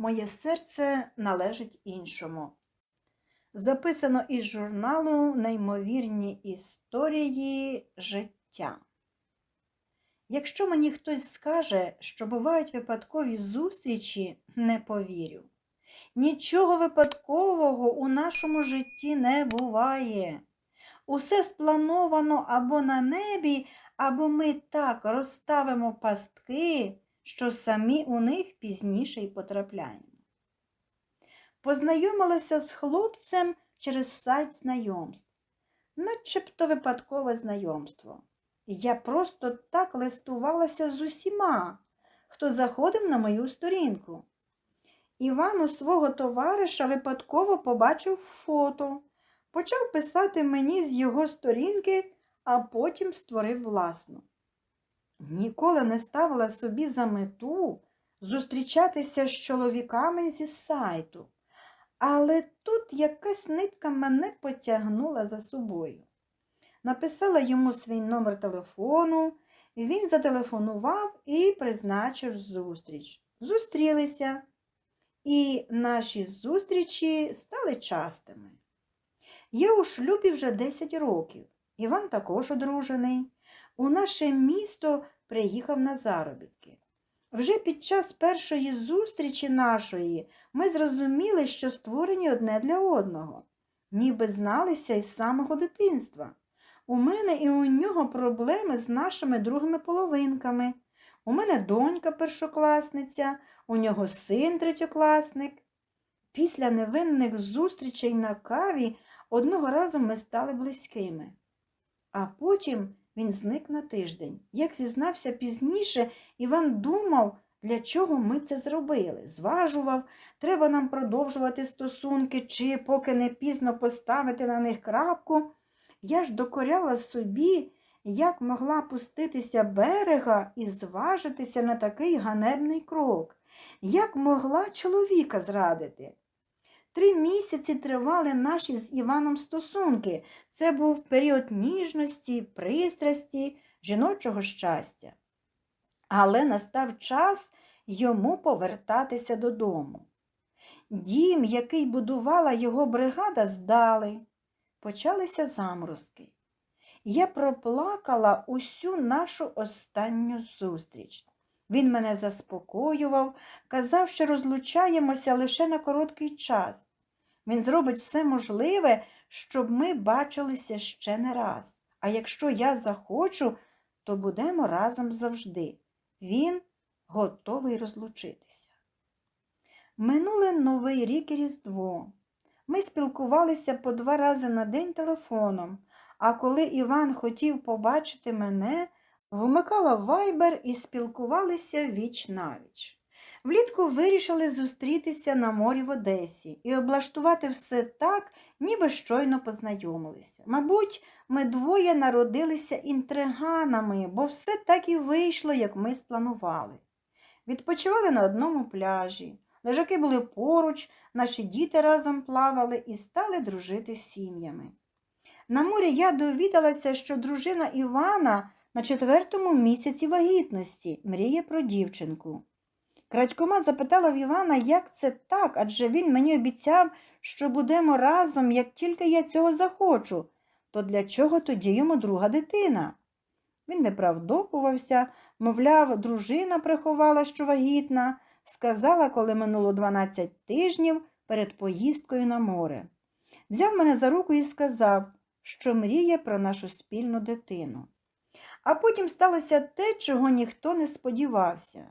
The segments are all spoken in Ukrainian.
Моє серце належить іншому. Записано із журналу Неймовірні історії життя. Якщо мені хтось скаже, що бувають випадкові зустрічі, не повірю. Нічого випадкового у нашому житті не буває. Усе сплановано або на небі, або ми так розставимо пастки, що самі у них пізніше й потрапляємо. Познайомилася з хлопцем через сайт знайомств, начебто випадкове знайомство. Я просто так листувалася з усіма, хто заходив на мою сторінку. Іван у свого товариша випадково побачив фото, почав писати мені з його сторінки, а потім створив власну. Ніколи не ставила собі за мету зустрічатися з чоловіками зі сайту, але тут якась нитка мене потягнула за собою. Написала йому свій номер телефону, він зателефонував і призначив зустріч. Зустрілися, і наші зустрічі стали частими. Я у шлюбі вже 10 років. Іван також одружений. У наше місто приїхав на заробітки. Вже під час першої зустрічі нашої ми зрозуміли, що створені одне для одного, ніби зналися із самого дитинства. У мене і у нього проблеми з нашими другими половинками. У мене донька першокласниця, у нього син третьокласник. Після невинних зустрічей на каві одного разу ми стали близькими. А потім він зник на тиждень. Як зізнався пізніше, Іван думав, для чого ми це зробили. Зважував, треба нам продовжувати стосунки, чи поки не пізно поставити на них крапку. Я ж докоряла собі, як могла пуститися берега і зважитися на такий ганебний крок, як могла чоловіка зрадити. Три місяці тривали наші з Іваном стосунки. Це був період ніжності, пристрасті, жіночого щастя. Але настав час йому повертатися додому. Дім, який будувала його бригада, здали. Почалися заморозки. Я проплакала усю нашу останню зустріч. Він мене заспокоював, казав, що розлучаємося лише на короткий час. Він зробить все можливе, щоб ми бачилися ще не раз. А якщо я захочу, то будемо разом завжди. Він готовий розлучитися. Минуле Новий рік і Різдво. Ми спілкувалися по два рази на день телефоном, а коли Іван хотів побачити мене, вмикала вайбер і спілкувалися віч навіч. Влітку вирішили зустрітися на морі в Одесі і облаштувати все так, ніби щойно познайомилися. Мабуть, ми двоє народилися інтриганами, бо все так і вийшло, як ми спланували. Відпочивали на одному пляжі. Лежаки були поруч, наші діти разом плавали і стали дружити з сім'ями. На морі я довідалася, що дружина Івана на четвертому місяці вагітності мріє про дівчинку. Крадькома запитала в Івана, як це так, адже він мені обіцяв, що будемо разом, як тільки я цього захочу, то для чого тоді йому друга дитина? Він виправдовувався, мовляв, дружина приховала, що вагітна, сказала, коли минуло 12 тижнів перед поїздкою на море. Взяв мене за руку і сказав, що мріє про нашу спільну дитину. А потім сталося те, чого ніхто не сподівався.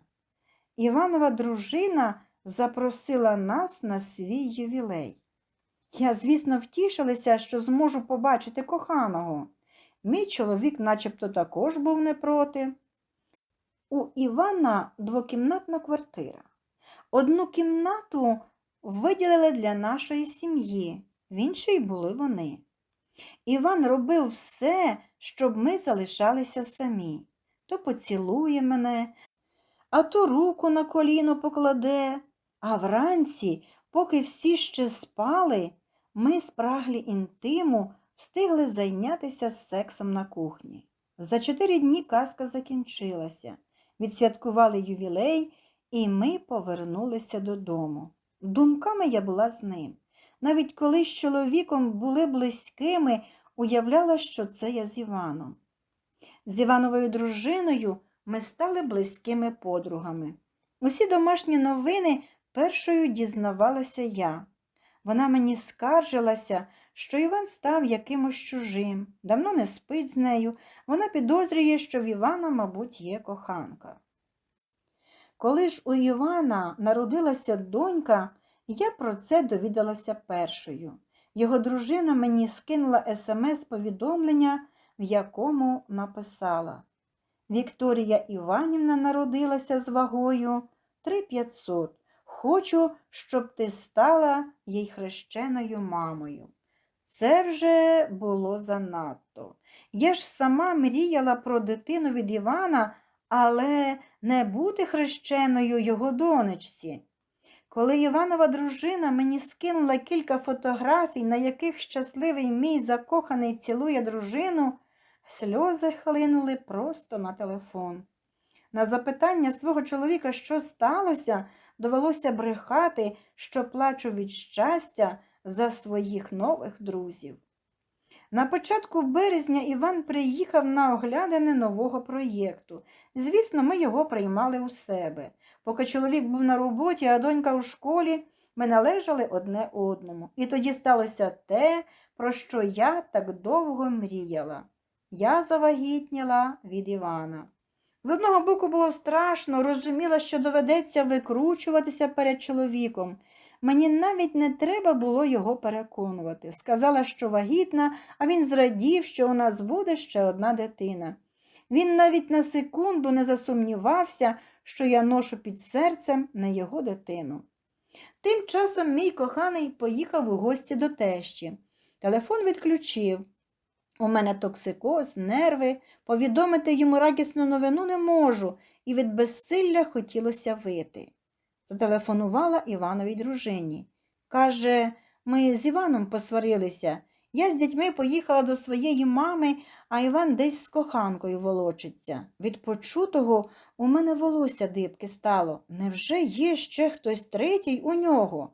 Іванова дружина запросила нас на свій ювілей. Я, звісно, втішилася, що зможу побачити коханого. Мій чоловік начебто також був не проти. У Івана двокімнатна квартира. Одну кімнату виділили для нашої сім'ї, в іншій були вони. Іван робив все, щоб ми залишалися самі. То поцілує мене, а то руку на коліно покладе, а вранці, поки всі ще спали, ми спраглі інтиму встигли зайнятися сексом на кухні. За чотири дні казка закінчилася. Відсвяткували ювілей і ми повернулися додому. Думками я була з ним. Навіть коли з чоловіком були близькими, уявляла, що це я з Іваном. З Івановою дружиною ми стали близькими подругами. Усі домашні новини першою дізнавалася я. Вона мені скаржилася, що Іван став якимось чужим, давно не спить з нею. Вона підозрює, що в Івана, мабуть, є коханка. Коли ж у Івана народилася донька, я про це довідалася першою. Його дружина мені скинула смс-повідомлення, в якому написала Вікторія Іванівна народилася з вагою 3500. Хочу, щоб ти стала їй хрещеною мамою. Це вже було занадто. Я ж сама мріяла про дитину від Івана, але не бути хрещеною його донечці. Коли Іванова дружина мені скинула кілька фотографій, на яких щасливий мій закоханий цілує дружину, сльози хлинули просто на телефон. На запитання свого чоловіка, що сталося, довелося брехати, що плачу від щастя за своїх нових друзів. На початку березня Іван приїхав на оглядини нового проєкту. Звісно, ми його приймали у себе. Поки чоловік був на роботі, а донька у школі, ми належали одне одному. І тоді сталося те, про що я так довго мріяла. Я завагітніла від Івана. З одного боку було страшно, розуміла, що доведеться викручуватися перед чоловіком. Мені навіть не треба було його переконувати. Сказала, що вагітна, а він зрадів, що у нас буде ще одна дитина. Він навіть на секунду не засумнівався, що я ношу під серцем не його дитину. Тим часом мій коханий поїхав у гості до тещі. Телефон відключив. У мене токсикоз, нерви, повідомити йому радісну новину не можу, і від безсилля хотілося вити. Зателефонувала Івановій дружині. Каже, ми з Іваном посварилися. Я з дітьми поїхала до своєї мами, а Іван десь з коханкою волочиться. Від почутого у мене волосся дибки стало. Невже є ще хтось третій у нього?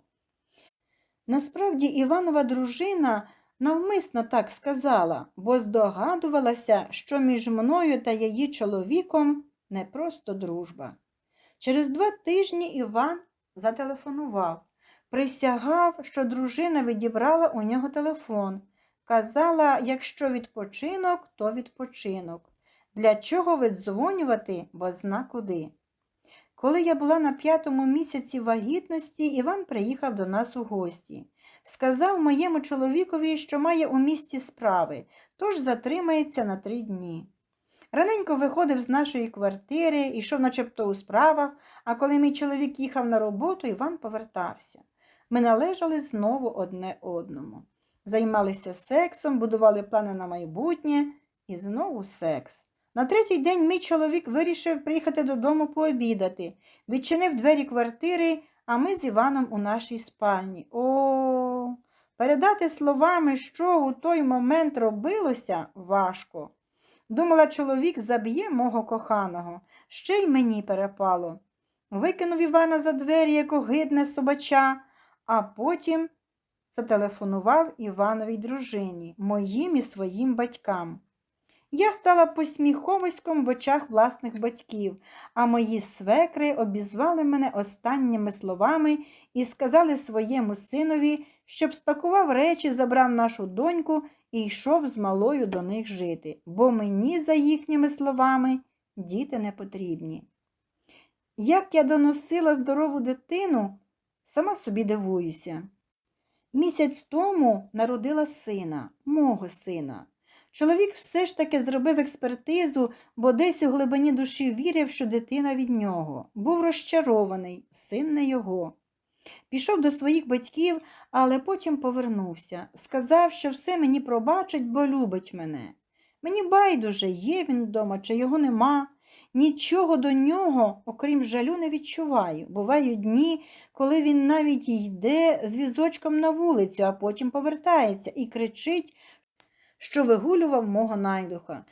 Насправді Іванова дружина навмисно так сказала, бо здогадувалася, що між мною та її чоловіком не просто дружба. Через два тижні Іван зателефонував, присягав, що дружина відібрала у нього телефон. Казала, якщо відпочинок, то відпочинок. Для чого видзвонювати, бо зна куди. Коли я була на п'ятому місяці вагітності, Іван приїхав до нас у гості. Сказав моєму чоловікові, що має у місті справи, тож затримається на три дні. Раненько виходив з нашої квартири, йшов начебто у справах, а коли мій чоловік їхав на роботу, Іван повертався. Ми належали знову одне одному. Займалися сексом, будували плани на майбутнє і знову секс. На третій день мій чоловік вирішив приїхати додому пообідати, відчинив двері квартири, а ми з Іваном у нашій спальні. О, передати словами, що у той момент робилося, важко. Думала, чоловік заб'є мого коханого, ще й мені перепало. Викинув Івана за двері, як огидне собача, а потім зателефонував Івановій дружині, моїм і своїм батькам. Я стала посміховиськом в очах власних батьків, а мої свекри обізвали мене останніми словами і сказали своєму синові, щоб спакував речі, забрав нашу доньку і йшов з малою до них жити, бо мені, за їхніми словами, діти не потрібні. Як я доносила здорову дитину, сама собі дивуюся. Місяць тому народила сина, мого сина. Чоловік все ж таки зробив експертизу, бо десь у глибині душі вірив, що дитина від нього. Був розчарований, син не його. Пішов до своїх батьків, але потім повернувся. Сказав, що все мені пробачить, бо любить мене. Мені байдуже, є він вдома, чи його нема. Нічого до нього, окрім жалю, не відчуваю. Бувають дні, коли він навіть йде з візочком на вулицю, а потім повертається і кричить, що вигулював мого найдуха.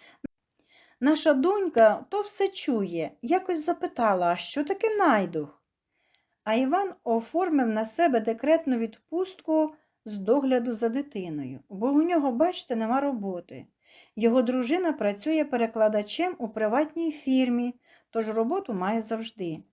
Наша донька то все чує, якось запитала, а що таке найдух? А Іван оформив на себе декретну відпустку з догляду за дитиною, бо у нього, бачите, нема роботи. Його дружина працює перекладачем у приватній фірмі, тож роботу має завжди.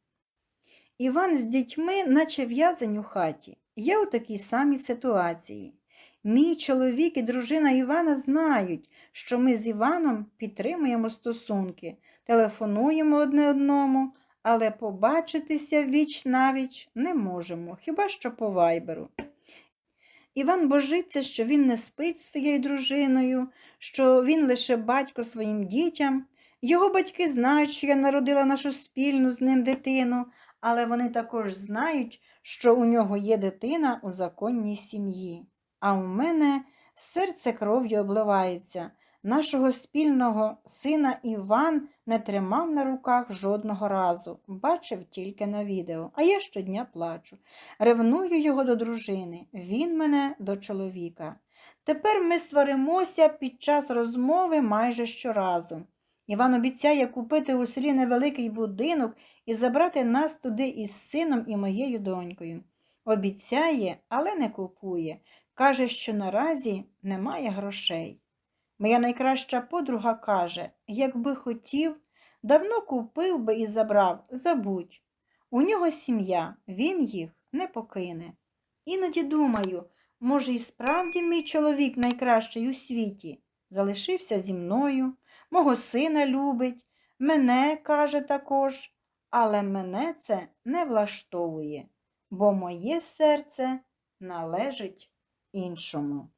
Іван з дітьми, наче в'язень у хаті. Я у такій самій ситуації. Мій чоловік і дружина Івана знають, що ми з Іваном підтримуємо стосунки, телефонуємо одне одному, але побачитися віч навіч не можемо, хіба що по вайберу. Іван божиться, що він не спить своєю дружиною, що він лише батько своїм дітям. Його батьки знають, що я народила нашу спільну з ним дитину, але вони також знають, що у нього є дитина у законній сім'ї. А у мене серце кров'ю обливається. Нашого спільного сина Іван не тримав на руках жодного разу, бачив тільки на відео, а я щодня плачу. Ревную його до дружини, він мене до чоловіка. Тепер ми сваримося під час розмови майже щоразу. Іван обіцяє купити у селі невеликий будинок і забрати нас туди із сином і моєю донькою. Обіцяє, але не купує. Каже, що наразі немає грошей. Моя найкраща подруга каже, якби хотів, давно купив би і забрав, забудь. У нього сім'я, він їх не покине. Іноді думаю, може, і справді мій чоловік найкращий у світі. Залишився зі мною, мого сина любить, мене каже також, але мене це не влаштовує, бо моє серце належить іншому.